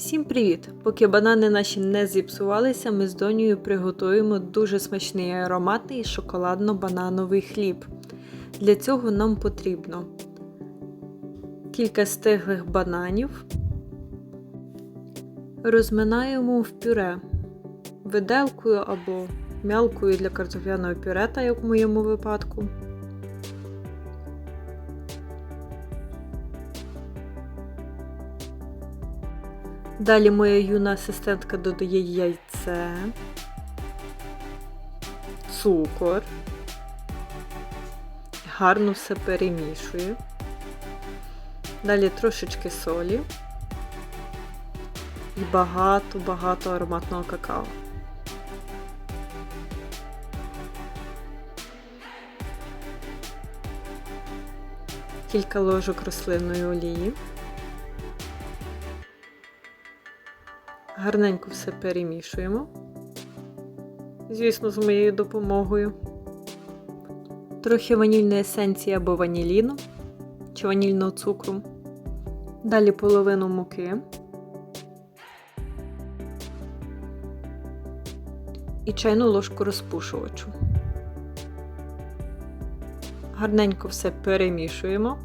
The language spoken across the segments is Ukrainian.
Всім привіт! Поки банани наші не зіпсувалися, ми з донею приготуємо дуже смачний ароматний шоколадно-банановий хліб. Для цього нам потрібно кілька стиглих бананів. Розминаємо в пюре виделкою або м'ялкою для картопляного пюрета, як в моєму випадку. Далі моя юна асистентка додає яйце, цукор, гарно все перемішує. Далі трошечки солі і багато-багато ароматного какао. Кілька ложок рослинної олії. Гарненько все перемішуємо. Звісно, з моєю допомогою. Трохи ванільної есенції або ваніліну чи ванільного цукру. Далі половину муки. І чайну ложку розпушувачу. Гарненько все перемішуємо.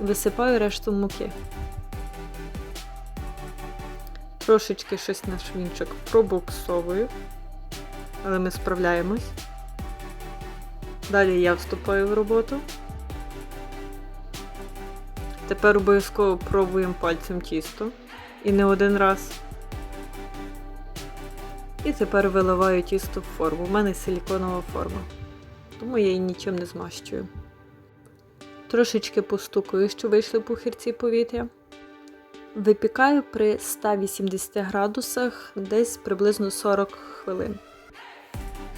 Висипаю решту муки. Трошечки щось на швінчик пробуксовую, але ми справляємось. Далі я вступаю в роботу. Тепер обов'язково пробуємо пальцем тісто. І не один раз. І тепер виливаю тісто в форму. У мене силіконова форма, тому я її нічим не змащую. Трошечки постукаю, що вийшли пухирці повітря. Випікаю при 180 градусах десь приблизно 40 хвилин.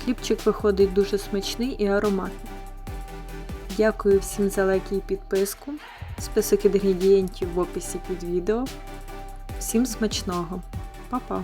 Хлібчик виходить дуже смачний і ароматний. Дякую всім за лайки і підписку. Список інгредієнтів в описі під відео. Всім смачного! Па-па!